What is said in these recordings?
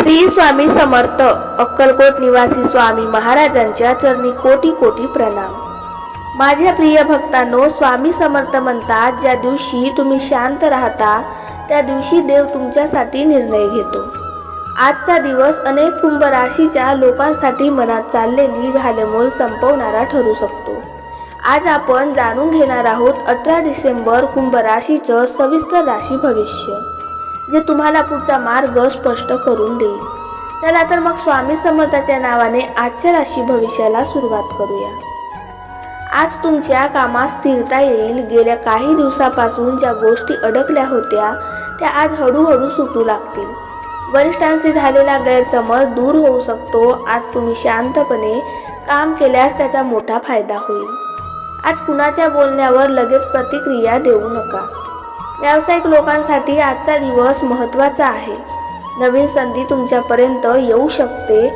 श्री स्वामी समर्थ अक्कलकोट निवासी स्वामी महाराजांच्या चरणी कोटी कोटी प्रणाम. माझ्या प्रिय भक्तांनो स्वामी समर्थ म्हणतात ज्या दिवशी तुम्ही शांत राहता त्या दिवशी देव तुमच्यासाठी निर्णय घेतो. आजचा दिवस अनेक कुंभ राशीच्या लोकांसाठी मनात चाललेली घालमोल संपवणारा ठरू शकतो. आज आपण जाणून घेणार आहोत अठरा डिसेंबर कुंभ राशीचं सविस्तर राशी भविष्य. जे तुम्हाला पुढचा मार्ग स्पष्ट करून देईल. चला तर मग स्वामी समर्थाच्या नावाने आजच्या राशी भविष्याला सुरुवात करूया. आज तुमच्या कामात स्थिरता येईल. गेल्या काही दिवसापासून ज्या गोष्टी अडकल्या होत्या त्या आज हळूहळू सुटू लागतील. वरिष्ठांशी झालेला गैरसमज दूर होऊ शकतो. आज तुम्ही शांतपणे काम केल्यास त्याचा मोठा फायदा होईल. आज कुणाच्या बोलण्यावर लगेच प्रतिक्रिया देऊ नका. व्यावसायिक लोकांसाठी आजचा दिवस महत्त्वाचा आहे. नवीन संधी तुमच्यापर्यंत येऊ शकते.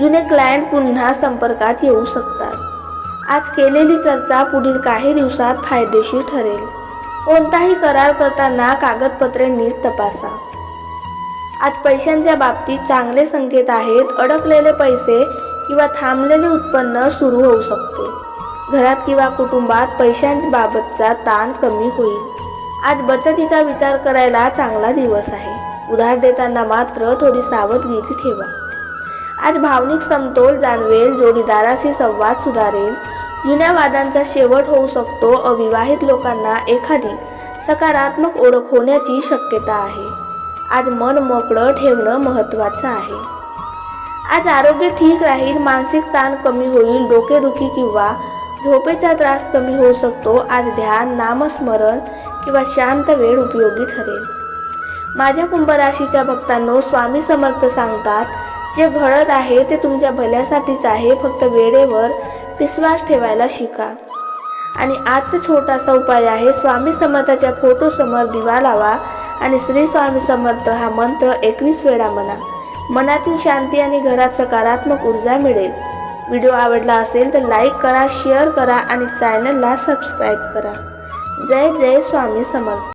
जुने क्लायंट पुन्हा संपर्कात येऊ शकतात. आज केलेली चर्चा पुढील काही दिवसात फायदेशीर ठरेल. कोणताही करार करताना कागदपत्रे नीट तपासा. आज पैशांच्या बाबतीत चांगले संकेत आहेत. अडकलेले पैसे किंवा थांबलेले उत्पन्न सुरू होऊ शकते. घरात किंवा कुटुंबात पैशांच्या बाबतचा ताण कमी होईल. आज बचतीचा विचार करायला चांगला दिवस आहे. उधार देताना मात्र थोडी सावधगिरी ठेवा. आज भावनिक समतोल जाणवेल जोडीदाराशी संवाद सुधारेल. जुन्या वादांचा शेवट होऊ शकतो अविवाहित लोकांना एखादी सकारात्मक ओळख होण्याची शक्यता आहे. आज मन मोकळं ठेवणं महत्त्वाचं आहे. आज आरोग्य ठीक राहील मानसिक ताण कमी होईल डोकेदुखी किंवा झोपेचा त्रास कमी होऊ शकतो. आज ध्यान नामस्मरण किंवा शांत वेळ उपयोगी ठरेल. माझ्या कुंभराशीच्या भक्तांनो स्वामी समर्थ सांगतात जे घडत आहे ते तुमच्या भल्यासाठीच आहे फक्त वेळेवर विश्वास ठेवायला शिका. आणि आजचा छोटासा उपाय आहे स्वामी समर्थाच्या फोटोसमोर दिवा लावा आणि श्री स्वामी समर्थ हा मंत्र एकवीस वेळा म्हणा. मनातील शांती आणि घरात सकारात्मक ऊर्जा मिळेल. व्हिडिओ आवडला असेल तर लाईक करा शेअर करा आणि चॅनलला सबस्क्राईब करा. जय जय स्वामी समर्थ